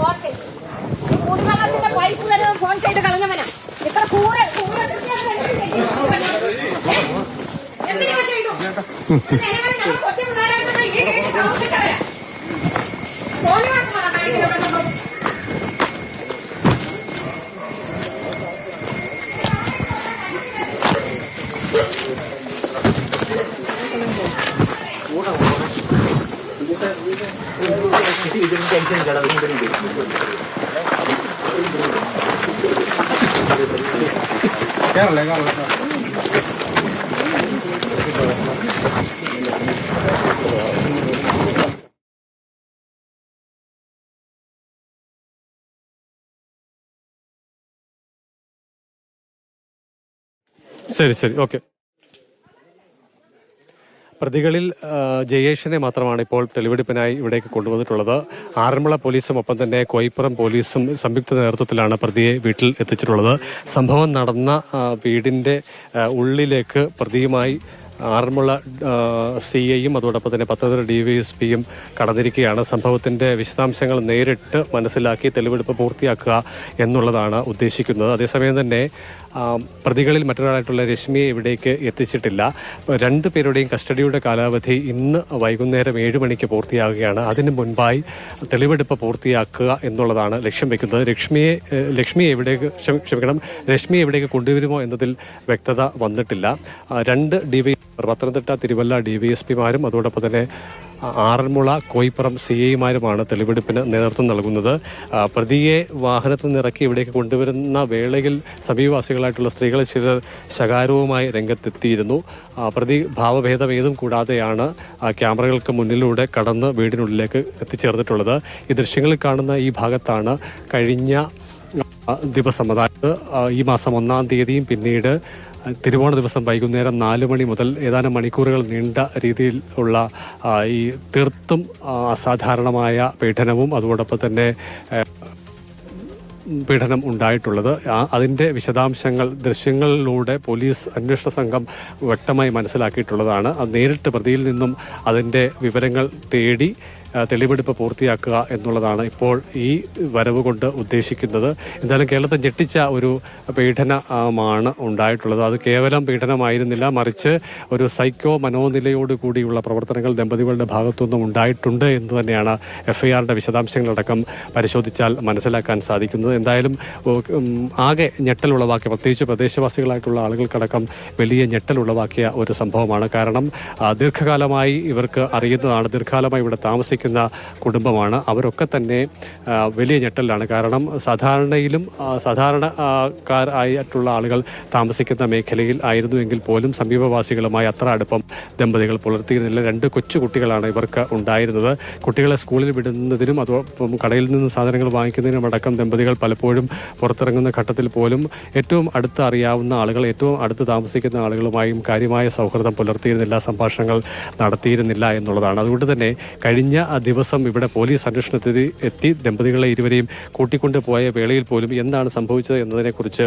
Phone ചെയ്ത്. കുടിവെള്ളത്തിന്റെ pipe വരെ phone ചെയ്ത് കളഞ്ഞവനാ. ഇത്ര കൂടെ എന്തിനാ ചെയ്തു? Carla, Carla, പ്രതികളിൽ ജയേഷിനെ മാത്രമാണ് ഇപ്പോൾ തെളിവെടുപ്പിനായി ഇവിടേക്ക് കൊണ്ടുവന്നിട്ടുള്ളത്. ആറന്മുള പോലീസും ഒപ്പം തന്നെ കോയിപ്പുറം പോലീസും സംയുക്ത നേതൃത്വത്തിലാണ് പ്രതിയെ വീട്ടിൽ എത്തിച്ചിട്ടുള്ളത്. സംഭവം നടന്ന വീടിന്റെ ഉള്ളിലേക്ക് പ്രതിയുമായി ആറന്മുള സി ഐയും അതോടൊപ്പം തന്നെ പത്തനംതിട്ട ഡി വൈ എസ് പിയും കടന്നിരിക്കുകയാണ്. സംഭവത്തിന്റെ വിശദാംശങ്ങൾ നേരിട്ട് മനസ്സിലാക്കി തെളിവെടുപ്പ് പൂർത്തിയാക്കുക എന്നുള്ളതാണ് ഉദ്ദേശിക്കുന്നത്. അതേസമയം തന്നെ പ്രതികളിൽ മറ്റൊരാളായിട്ടുള്ള രശ്മിയെ ഇവിടേക്ക് എത്തിച്ചിട്ടില്ല. രണ്ട് പേരുടെയും കസ്റ്റഡിയുടെ കാലാവധി ഇന്ന് വൈകുന്നേരം ഏഴ് മണിക്ക് പൂർത്തിയാകുകയാണ് അതിന് മുൻപായി തെളിവെടുപ്പ് പൂർത്തിയാക്കുക എന്നുള്ളതാണ് ലക്ഷ്യം വെക്കുന്നത്. ലക്ഷ്മിയെ ലക്ഷ്മിയെ എവിടേക്ക് ക്ഷമ- ക്ഷമിക്കണം. രശ്മിയെ എവിടേക്ക് കൊണ്ടുവരുമോ എന്നതിൽ വ്യക്തത വന്നിട്ടില്ല. രണ്ട് D Y Pathanamthitta Thiruvalla D V S പിമാരും അതോടൊപ്പം തന്നെ ആറന്മുള കോയിപ്പുറം സി ഐമാരുമാണ് തെളിവെടുപ്പിന് നേതൃത്വം നൽകുന്നത്. പ്രതിയെ വാഹനത്തിൽ നിന്ന് ഇറക്കി ഇവിടേക്ക് കൊണ്ടുവരുന്ന വേളയിൽ സമീപവാസികളായിട്ടുള്ള സ്ത്രീകൾ ചിലർ ശകാരവുമായി രംഗത്തെത്തിയിരുന്നു. പ്രതി ഭാവഭേദം ഏതും കൂടാതെയാണ് ക്യാമറകൾക്ക് മുന്നിലൂടെ കടന്ന് വീടിനുള്ളിലേക്ക് എത്തിച്ചേർന്നിട്ടുള്ളത്. ഈ ദൃശ്യങ്ങളിൽ കാണുന്ന ഈ ഭാഗത്താണ് കഴിഞ്ഞ ദിവസം അതായത് ഈ മാസം ഒന്നാം തീയതിയും പിന്നീട് തിരുവോണ ദിവസം വൈകുന്നേരം നാല് മണി മുതൽ ഏതാനും മണിക്കൂറുകൾ നീണ്ട രീതിയിൽ ഉള്ള ഈ തീർത്തും അസാധാരണമായ പീഡനവും അതോടൊപ്പം തന്നെ പീഡനം ഉണ്ടായിട്ടുള്ളത്. അതിന്റെ വിശദാംശങ്ങൾ ദൃശ്യങ്ങളിലൂടെ പോലീസ് അന്വേഷണ സംഘം വ്യക്തമായി മനസ്സിലാക്കിയിട്ടുള്ളതാണ്. അത് നേരിട്ട് പ്രതിയിൽ നിന്നും അതിന്റെ വിവരങ്ങൾ തേടി തെളിവെടുപ്പ് പൂർത്തിയാക്കുക എന്നുള്ളതാണ് ഇപ്പോൾ ഈ വരവ് കൊണ്ട് ഉദ്ദേശിക്കുന്നത്. എന്തായാലും കേരളത്തെ ഞെട്ടിച്ച ഒരു പീഡനമാണ് ഉണ്ടായിട്ടുള്ളത്. അത് കേവലം പീഡനമായിരുന്നില്ല. മറിച്ച് ഒരു സൈക്കോ മനോനിലയോട് കൂടിയുള്ള പ്രവർത്തനങ്ങൾ ദമ്പതികളുടെ ഭാഗത്തുനിന്നും ഉണ്ടായിട്ടുണ്ട് എന്ന് തന്നെയാണ് എഫ് ഐ ആറിന്റെ വിശദാംശങ്ങളടക്കം പരിശോധിച്ചാൽ മനസ്സിലാക്കാൻ സാധിക്കുന്നത്. എന്തായാലും ആകെ ഞെട്ടൽ ഉളവാക്കിയ പ്രത്യേകിച്ച് പ്രദേശവാസികളായിട്ടുള്ള ആളുകൾക്കടക്കം വലിയ ഞെട്ടൽ ഉളവാക്കിയ ഒരു സംഭവമാണ്. കാരണം ദീർഘകാലമായി ഇവർക്ക് അറിയുന്നതാണ് ദീർഘകാലമായി ഇവിടെ താമസിക്കുന്ന കുടുംബമാണ്. അവരൊക്കെ തന്നെ വലിയ ഞെട്ടലാണ് കാരണം സാധാരണയിലും സാധാരണക്കാരായിട്ടുള്ള ആളുകൾ താമസിക്കുന്ന മേഖലയിൽ ആയിരുന്നുവെങ്കിൽ പോലും സമീപവാസികളുമായി അത്ര അടുപ്പം ദമ്പതികൾ പുലർത്തിയിരുന്നില്ല. രണ്ട് കൊച്ചു കുട്ടികളാണ് ഇവർക്ക് ഉണ്ടായിരുന്നത്. കുട്ടികളെ സ്കൂളിൽ വിടുന്നതിനും അതോടൊപ്പം കടയിൽ നിന്നും സാധനങ്ങൾ വാങ്ങിക്കുന്നതിനും അടക്കം ദമ്പതികൾ പലപ്പോഴും പുറത്തിറങ്ങുന്ന ഘട്ടത്തിൽ പോലും ഏറ്റവും അടുത്ത് അറിയാവുന്ന ആളുകൾ ഏറ്റവും അടുത്ത് താമസിക്കുന്ന ആളുകളുമായും കാര്യമായ സൗഹൃദം പുലർത്തിയിരുന്നില്ല സംഭാഷണങ്ങൾ നടത്തിയിരുന്നില്ല എന്നുള്ളതാണ്. അതുകൊണ്ട് തന്നെ കഴിഞ്ഞ ദിവസം ഇവിടെ പോലീസ് അന്വേഷണത്തിൽ എത്തി. ദമ്പതികളെ ഇരുവരെയും കൂട്ടിക്കൊണ്ടു പോയ വേളയിൽ പോലും എന്താണ് സംഭവിച്ചത് എന്നതിനെക്കുറിച്ച്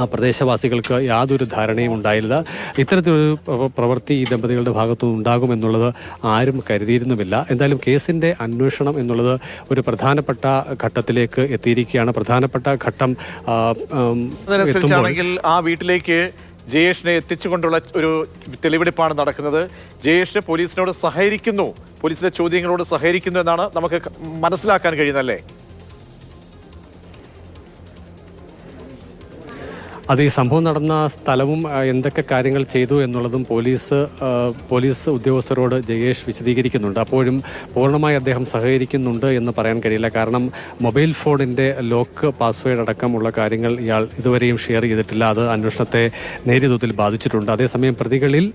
ആ പ്രദേശവാസികൾക്ക് യാതൊരു ധാരണയും ഉണ്ടായില്ല. ഇത്തരത്തിലൊരു പ്രവൃത്തി ഈ ദമ്പതികളുടെ ഭാഗത്തുനിന്ന് ഉണ്ടാകുമെന്നുള്ളത് ആരും കരുതിയിരുന്നുമില്ല. എന്തായാലും കേസിന്റെ അന്വേഷണം എന്നുള്ളത് ഒരു പ്രധാനപ്പെട്ട ഘട്ടത്തിലേക്ക് എത്തിയിരിക്കുകയാണ്. പ്രധാനപ്പെട്ട ഘട്ടം ആ വീട്ടിലേക്ക് ജയേഷിനെ എത്തിച്ചുകൊണ്ടുള്ള ഒരു തെളിവെടുപ്പാണ് നടക്കുന്നത്. ജയേഷ് പോലീസിനോട് സഹകരിക്കുന്നു. പോലീസിലെ ചോദ്യങ്ങളോട് സഹകരിക്കുന്നു എന്നാണ് നമുക്ക് മനസ്സിലാക്കാൻ കഴിയുന്നല്ലേ അത് ഈ സംഭവം നടന്ന സ്ഥലവും എന്തൊക്കെ കാര്യങ്ങൾ ചെയ്തു എന്നുള്ളതും പോലീസ് പോലീസ് ഉദ്യോഗസ്ഥരോട് ജയേഷ് വിശദീകരിക്കുന്നുണ്ട്. അപ്പോഴും പൂർണമായി അദ്ദേഹം സഹകരിക്കുന്നുണ്ട് എന്ന് പറയാൻ കഴിയില്ല. കാരണം മൊബൈൽ ഫോണിന്റെ ലോക്ക് പാസ്വേഡ് അടക്കമുള്ള കാര്യങ്ങൾ ഇയാൾ ഇതുവരെയും ഷെയർ ചെയ്തിട്ടില്ല. അത് അന്വേഷണത്തെ നേരിയ ബാധിച്ചിട്ടുണ്ട്. അതേസമയം പ്രതികളിൽ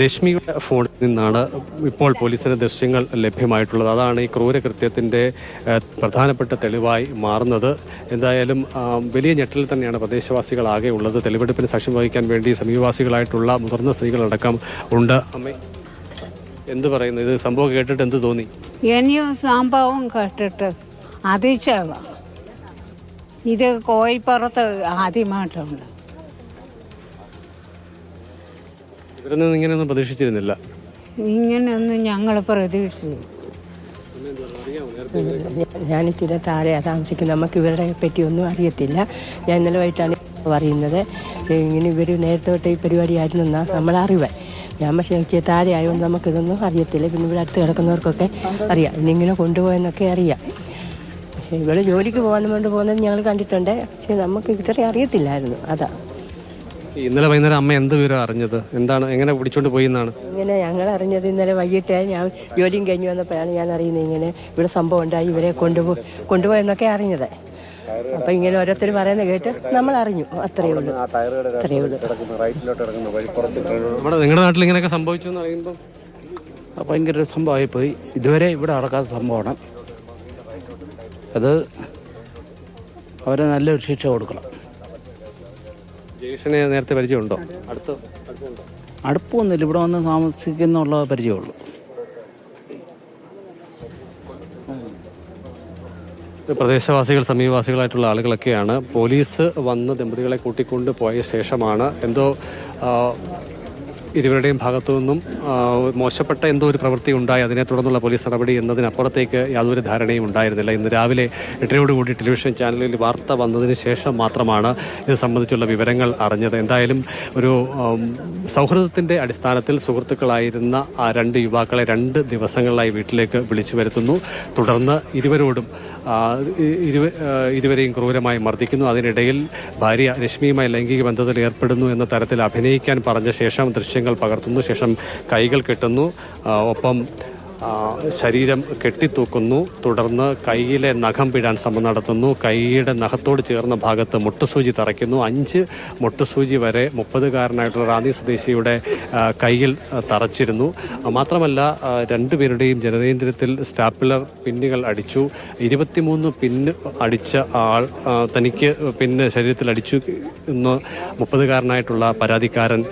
രശ്മിയുടെ ഫോണിൽ നിന്നാണ് ഇപ്പോൾ പോലീസിന് ദൃശ്യങ്ങൾ ലഭ്യമായിട്ടുള്ളത്. അതാണ് ഈ ക്രൂരകൃത്യത്തിന്റെ പ്രധാനപ്പെട്ട തെളിവായി മാറുന്നത്. എന്തായാലും വലിയ ഞെട്ടലിൽ തന്നെയാണ് പ്രദേശവാസികൾ ആകെ ഉള്ളത്. തെളിവെടുപ്പിന് സാക്ഷ്യം വഹിക്കാൻ വേണ്ടി സമീപവാസികളായിട്ടുള്ള മുതിർന്ന സ്ത്രീകളടക്കം ഉണ്ട്. അമ്മ എന്ത് പറയുന്നു? ഇത് സംഭവം കേട്ടിട്ട് എന്ത് തോന്നി? സംഭവം കേട്ടിട്ട് അതിശയവ ഇത് കോയിപ്പുറത്ത് ആദ്യമായിട്ടുണ്ട്. ഇവരിൽ നിന്ന് ഇങ്ങനെയൊന്നും പ്രതീക്ഷിച്ചിരുന്നില്ല. ഇങ്ങനെയൊന്നും ഞങ്ങൾ പ്രതീക്ഷിച്ചു ഞാൻ ഇച്ചിരി താഴെയാണ് താമസിക്കുന്നത്. നമുക്ക് ഇവരുടെ പറ്റി ഒന്നും അറിയത്തില്ല. ഞാൻ ഇന്നലെ വൈകിട്ടാണ് പറയുന്നത്. ഇങ്ങനെ ഇവർ നേരത്തെ തൊട്ട് ഈ പരിപാടി ആയിരുന്നു എന്നാ നമ്മളറിവ് ഞാൻ പക്ഷേ ഇച്ചിരി താഴെ ആയതുകൊണ്ട് നമുക്കിതൊന്നും അറിയത്തില്ല. പിന്നെ ഇവിടെ അടുത്ത് കിടക്കുന്നവർക്കൊക്കെ അറിയാം. ഇനി ഇങ്ങനെ കൊണ്ടുപോയെന്നൊക്കെ അറിയാം. പക്ഷേ ഇവിടെ ജോലിക്ക് പോകാൻ കൊണ്ട് പോകുന്നത് ഞങ്ങൾ കണ്ടിട്ടുണ്ട്. പക്ഷേ നമുക്ക് ഇത്രയും അറിയത്തില്ലായിരുന്നു. അതാ. ഇന്നലെ വൈകുന്നേരം അമ്മ എന്ത് വിവരം അറിഞ്ഞത്? എന്താണ്? എങ്ങനെ പിടിച്ചോണ്ട് പോയി എന്നാണ്? ഇങ്ങനെ ഞങ്ങൾ അറിഞ്ഞത് ഇന്നലെ വൈകിട്ട് ഞാൻ ജോലിയും കഴിഞ്ഞ് വന്നപ്പോഴാണ് ഞാൻ അറിയുന്നത് ഇങ്ങനെ ഇവിടെ സംഭവം ഉണ്ടായി ഇവരെ കൊണ്ടുപോ കൊണ്ടുപോയെന്നൊക്കെ അറിഞ്ഞത്. അപ്പം ഇങ്ങനെ ഓരോരുത്തർ പറയുന്നത് കേട്ട് നമ്മൾ അറിഞ്ഞു അത്രയേ ഉള്ളൂ. അത്രയേ ഉള്ളൂ. നമ്മുടെ നിങ്ങളുടെ നാട്ടിൽ ഇങ്ങനെയൊക്കെ സംഭവിച്ചു എന്ന് പറയുമ്പോൾ ഭയങ്കര ഒരു സംഭവമായിപ്പോയി. ഇതുവരെ ഇവിടെ നടക്കാത്ത സംഭവമാണ്. അത് അവരെ നല്ലൊരു ശിക്ഷ കൊടുക്കണം. ജയേഷിനെ നേരത്തെ പരിചയമുണ്ടോ? അടുത്ത് അടുപ്പൊന്നുമില്ല. ഇവിടെ വന്ന് താമസിക്കുന്നുള്ള പരിചയമുള്ളൂ. പ്രദേശവാസികൾ സമീപവാസികളായിട്ടുള്ള ആളുകളൊക്കെയാണ്. പോലീസ് വന്ന് ദമ്പതികളെ കൂട്ടിക്കൊണ്ട് പോയ ശേഷമാണ് എന്തോ ഇരുവരുടെയും ഭാഗത്തു നിന്നും മോശപ്പെട്ട എന്തോ ഒരു പ്രവൃത്തി ഉണ്ടായി. അതിനെ തുടർന്നുള്ള പോലീസ് നടപടി എന്നതിനപ്പുറത്തേക്ക് യാതൊരു ധാരണയും ഉണ്ടായിരുന്നില്ല. ഇന്ന് രാവിലെ എട്ടരയോടുകൂടി ടെലിവിഷൻ ചാനലിൽ വാർത്ത വന്നതിന് ശേഷം മാത്രമാണ് ഇത് സംബന്ധിച്ചുള്ള വിവരങ്ങൾ അറിഞ്ഞത്. എന്തായാലും ഒരു സൗഹൃദത്തിന്റെ അടിസ്ഥാനത്തിൽ സുഹൃത്തുക്കളായിരുന്ന ആ രണ്ട് യുവാക്കളെ രണ്ട് ദിവസങ്ങളിലായി വീട്ടിലേക്ക് വിളിച്ചു വരുത്തുന്നു. തുടർന്ന് ഇരുവരോടും ഇരുവ- ഇരുവരെയും ക്രൂരമായി മർദ്ദിക്കുന്നു. അതിനിടയിൽ ഭാര്യ രശ്മിയുമായി ലൈംഗിക ബന്ധത്തിൽ ഏർപ്പെടുന്നു എന്ന തരത്തിൽ അഭിനയിക്കാൻ പറഞ്ഞ ശേഷം ദൃശ്യങ്ങൾ പകർത്തുന്നു. ശേഷം കൈകൾ കെട്ടുന്നു. ഒപ്പം ശരീരം കെട്ടിത്തൂക്കുന്നു. തുടർന്ന് കൈയിലെ നഖം പിടാൻ ശ്രമം നടത്തുന്നു. കൈയുടെ നഖത്തോട് ചേർന്ന ഭാഗത്ത് മുട്ടുസൂചി തറയ്ക്കുന്നു. അഞ്ച് മുട്ടുസൂചി വരെ മുപ്പതുകാരനായിട്ടുള്ള റാന്നി സ്വദേശിയുടെ കയ്യിൽ തറച്ചിരുന്നു. മാത്രമല്ല രണ്ടു രണ്ടുപേരുടെയും ജനനേന്ദ്രിയത്തിൽ സ്റ്റാപ്പിലർ പിന്നുകൾ അടിച്ചു. ഇരുപത്തിമൂന്ന് പിന്ന് അടിച്ച ആൾ തനിക്ക് പിന്ന് ശരീരത്തിൽ അടിച്ചു എന്ന് മുപ്പതുകാരനായിട്ടുള്ള പരാതിക്കാരൻ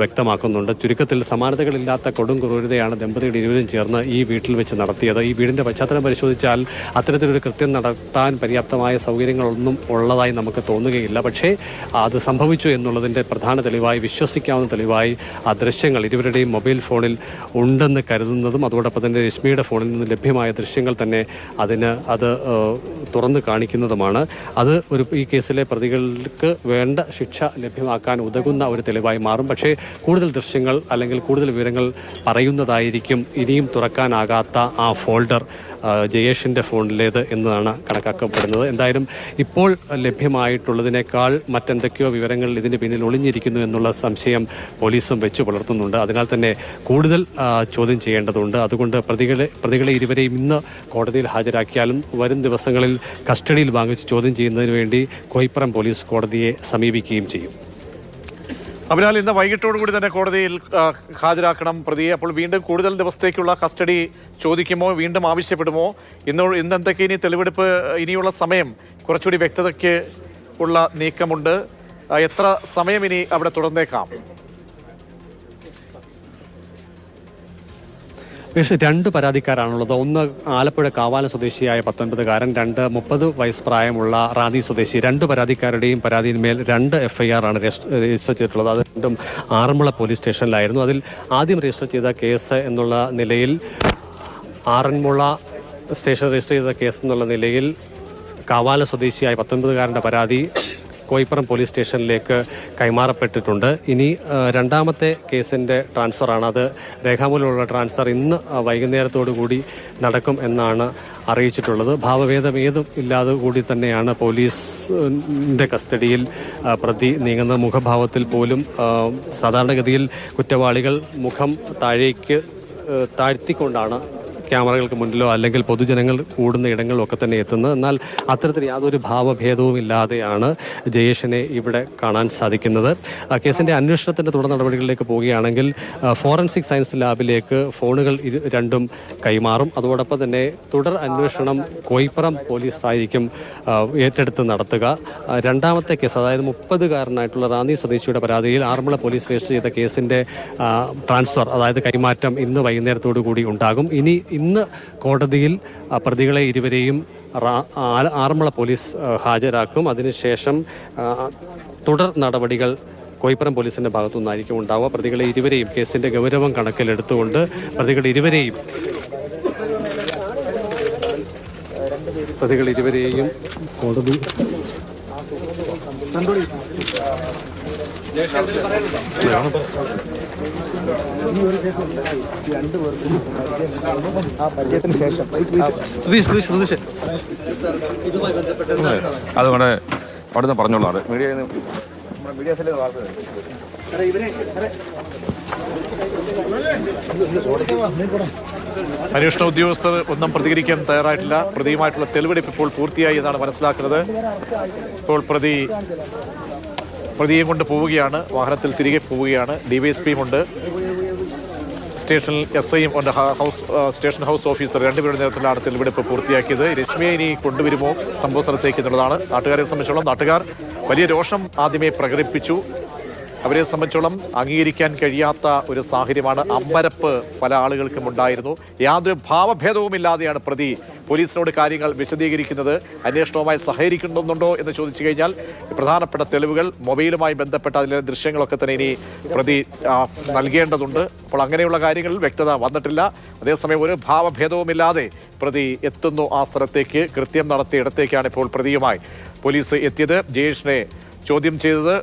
വ്യക്തമാക്കുന്നുണ്ട്. ചുരുക്കത്തിൽ സമാനതകളില്ലാത്ത കൊടും ക്രൂരതയാണ് ദമ്പതികൾ ഇരുവരും ചേർന്ന് വീട്ടിൽ വെച്ച് നടത്തിയത്. ഈ വീടിന്റെ പശ്ചാത്തലം പരിശോധിച്ചാൽ അത്തരത്തിലൊരു കൃത്യം നടത്താൻ പര്യാപ്തമായ സൗകര്യങ്ങളൊന്നും ഉള്ളതായി നമുക്ക് തോന്നുകയില്ല. പക്ഷേ അത് സംഭവിച്ചു എന്നുള്ളതിന്റെ പ്രധാന തെളിവായി വിശ്വസിക്കാവുന്ന തെളിവായി ആ ദൃശ്യങ്ങൾ ഇരുവരുടെയും മൊബൈൽ ഫോണിൽ ഉണ്ടെന്ന് കരുതുന്നതും അതോടൊപ്പം തന്നെ രശ്മിയുടെ ഫോണിൽ നിന്ന് ലഭ്യമായ ദൃശ്യങ്ങൾ തന്നെ അതിന് അത് തുറന്ന് കാണിക്കുന്നതുമാണ്. അത് ഒരു ഈ കേസിലെ പ്രതികൾക്ക് വേണ്ട ശിക്ഷ ലഭ്യമാക്കാൻ ഉതകുന്ന ഒരു തെളിവായി മാറും. പക്ഷേ കൂടുതൽ ദൃശ്യങ്ങൾ അല്ലെങ്കിൽ കൂടുതൽ വിവരങ്ങൾ പറയുന്നതായിരിക്കും ഇനിയും തുറക്കാനാകാത്ത ആ ഫോൾഡർ ജയേഷിന്റെ ഫോണിലേത് എന്നതാണ് കണക്കാക്കപ്പെടുന്നത്. എന്തായാലും ഇപ്പോൾ ലഭ്യമായിട്ടുള്ളതിനേക്കാൾ മറ്റെന്തൊക്കെയോ വിവരങ്ങൾ ഇതിന് പിന്നിൽ ഒളിഞ്ഞിരിക്കുന്നു എന്നുള്ള സംശയം പോലീസും വെച്ച് പുലർത്തുന്നുണ്ട്. അതിനാൽ തന്നെ കൂടുതൽ ചോദ്യം ചെയ്യേണ്ടതുണ്ട്. അതുകൊണ്ട് പ്രതികളെ പ്രതികളെ ഇരുവരെയും ഇന്ന് കോടതിയിൽ ഹാജരാക്കിയാലും വരും ദിവസങ്ങളിൽ കസ്റ്റഡിയിൽ വാങ്ങിച്ച് ചോദ്യം ചെയ്യുന്നതിന് വേണ്ടി കോയിപ്പുറം പോലീസ് കോടതിയെ സമീപിക്കുകയും ചെയ്യും. അതിനാൽ ഇന്ന് വൈകിട്ടോടു കൂടി തന്നെ കോടതിയിൽ ഹാജരാക്കണം പ്രതിയെ. അപ്പോൾ വീണ്ടും കൂടുതൽ ദിവസത്തേക്കുള്ള കസ്റ്റഡി ചോദിക്കുമോ? വീണ്ടും ആവശ്യപ്പെടുമോ? ഇന്ന് ഇന്ന് എന്തൊക്കെ ഇനി തെളിവെടുപ്പ് ഇനിയുള്ള സമയം? കുറച്ചുകൂടി വ്യക്തതയ്ക്ക് ഉള്ള നീക്കമുണ്ട്. എത്ര സമയം ഇനി അവിടെ തുടർന്നേക്കാം? പക്ഷേ രണ്ട് പരാതിക്കാരാണുള്ളത്. ഒന്ന് ആലപ്പുഴ കാവാല സ്വദേശിയായ പത്തൊൻപതുകാരൻ രണ്ട് മുപ്പത് വയസ്സ് പ്രായമുള്ള റാന്നി സ്വദേശി. രണ്ട് പരാതിക്കാരുടെയും പരാതിയിന്മേൽ രണ്ട് എഫ്ഐആർ ആണ് രജിസ്റ്റർ ചെയ്തിട്ടുള്ളത്. അത് രണ്ടും ആറന്മുള പോലീസ് സ്റ്റേഷനിലായിരുന്നു. അതിൽ ആദ്യം രജിസ്റ്റർ ചെയ്ത കേസ് എന്നുള്ള നിലയിൽ ആറന്മുള സ്റ്റേഷൻ രജിസ്റ്റർ ചെയ്ത കേസ് എന്നുള്ള നിലയിൽ കാവാല സ്വദേശിയായ പത്തൊൻപതുകാരന്റെ പരാതി കോയിപ്പുറം പോലീസ് സ്റ്റേഷനിലേക്ക് കൈമാറപ്പെട്ടിട്ടുണ്ട്. ഇനി രണ്ടാമത്തെ കേസിന്റെ ട്രാൻസ്ഫറാണ്. അത് രേഖാമൂലമുള്ള ട്രാൻസ്ഫർ ഇന്ന് വൈകുന്നേരത്തോടു കൂടി നടക്കും എന്നാണ് അറിയിച്ചിട്ടുള്ളത്. ഭാവഭേദം ഏതും ഇല്ലാതെ കൂടി തന്നെയാണ് പോലീസിന്റെ കസ്റ്റഡിയിൽ പ്രതി നീങ്ങുന്ന മുഖഭാവത്തിൽ പോലും സാധാരണഗതിയിൽ കുറ്റവാളികൾ മുഖം താഴേക്ക് താഴ്ത്തിക്കൊണ്ടാണ് ക്യാമറകൾക്ക് മുന്നിലോ അല്ലെങ്കിൽ പൊതുജനങ്ങൾ കൂടുന്ന ഇടങ്ങളിലോ ഒക്കെ തന്നെ എത്തുന്നത്. എന്നാൽ അത്തരത്തിൽ യാതൊരു ഭാവഭേദവും ഇല്ലാതെയാണ് ജയേഷിനെ ഇവിടെ കാണാൻ സാധിക്കുന്നത്. കേസിന്റെ അന്വേഷണത്തിന്റെ തുടർ നടപടികളിലേക്ക് പോവുകയാണെങ്കിൽ ഫോറൻസിക് സയൻസ് ലാബിലേക്ക് ഫോണുകൾ രണ്ടും കൈമാറും. അതോടൊപ്പം തന്നെ തുടർ അന്വേഷണം കോയിപ്പുറം പോലീസ് ആയിരിക്കും ഏറ്റെടുത്ത് നടത്തുക. രണ്ടാമത്തെ കേസ് അതായത് മുപ്പതുകാരനായിട്ടുള്ള റാന്നി സ്വദേശിയുടെ പരാതിയിൽ ആറന്മുള പോലീസ് രജിസ്റ്റർ ചെയ്ത കേസിന്റെ ട്രാൻസ്ഫർ അതായത് കൈമാറ്റം ഇന്ന് വൈകുന്നേരത്തോടു കൂടി ഉണ്ടാകും. ഇനി ഇന്ന് കോടതിയിൽ പ്രതികളെ ഇരുവരെയും ആറന്മുള പോലീസ് ഹാജരാക്കും. അതിനുശേഷം തുടർ നടപടികൾ കോയിപ്പുറം പോലീസിന്റെ ഭാഗത്തു നിന്നായിരിക്കും ഉണ്ടാവുക. പ്രതികളെ ഇരുവരെയും കേസിന്റെ ഗൗരവം കണക്കിലെടുത്തുകൊണ്ട് പ്രതികൾ ഇരുവരെയും പ്രതികൾ ഇരുവരെയും കോടതി സുധീഷ് സുധീഷ് സുധീഷ്. അതുകൊണ്ട് അവിടുന്ന് പറഞ്ഞോളാം മീഡിയ മീഡിയ സെല്ലിൽ വാർത്ത അന്വേഷണ ഉദ്യോഗസ്ഥർ ഒന്നും പ്രതികരിക്കാൻ തയ്യാറായിട്ടില്ല. പ്രതിയുമായിട്ടുള്ള തെളിവെടുപ്പ് ഇപ്പോൾ പൂർത്തിയായി എന്നാണ് മനസ്സിലാക്കുന്നത്. ഇപ്പോൾ പ്രതി പ്രതിയെ കൊണ്ട് പോവുകയാണ്. വാഹനത്തിൽ തിരികെ പോവുകയാണ്. ഡിവൈഎസ്പിയും ഉണ്ട്. സ്റ്റേഷനിൽ എസ് ഐയും ഉണ്ട്. ഹൗസ് സ്റ്റേഷൻ ഹൗസ് ഓഫീസർ രണ്ടുപേരുടെ നേതൃത്വത്തിലാണ് തെളിവെടുപ്പ് പൂർത്തിയാക്കിയത്. രശ്മിയെ ഇനി കൊണ്ടുവരുമോ സംഭവ സ്ഥലത്തേക്ക് എന്നുള്ളതാണ്. നാട്ടുകാരെ സംബന്ധിച്ചോളം നാട്ടുകാർ വലിയ രോഷം ആദ്യമേ പ്രകടിപ്പിച്ചു. അവരെ സംബന്ധിച്ചോളം അംഗീകരിക്കാൻ കഴിയാത്ത ഒരു സാഹചര്യമാണ് അമ്പരപ്പ് പല ആളുകൾക്കും ഉണ്ടായിരുന്നു. യാതൊരു ഭാവഭേദവുമില്ലാതെയാണ് പ്രതി പോലീസിനോട് കാര്യങ്ങൾ വിശദീകരിക്കുന്നത്. അന്വേഷണവുമായി സഹകരിക്കുന്നുണ്ടോ എന്ന് ചോദിച്ചു കഴിഞ്ഞാൽ പ്രധാനപ്പെട്ട തെളിവുകൾ മൊബൈലുമായി ബന്ധപ്പെട്ട അതിലെ ദൃശ്യങ്ങളൊക്കെ തന്നെ ഇനി പ്രതി നൽകേണ്ടതുണ്ട്. അപ്പോൾ അങ്ങനെയുള്ള കാര്യങ്ങളിൽ വ്യക്തത വന്നിട്ടില്ല. അതേസമയം ഒരു ഭാവഭേദവുമില്ലാതെ പ്രതി എത്തുന്നു ആ സ്ഥലത്തേക്ക്. കൃത്യം നടത്തിയ ഇടത്തേക്കാണ് ഇപ്പോൾ പ്രതിയുമായി പോലീസ് എത്തിയത്. ജയേഷിനെ ചോദ്യം ചെയ്തത്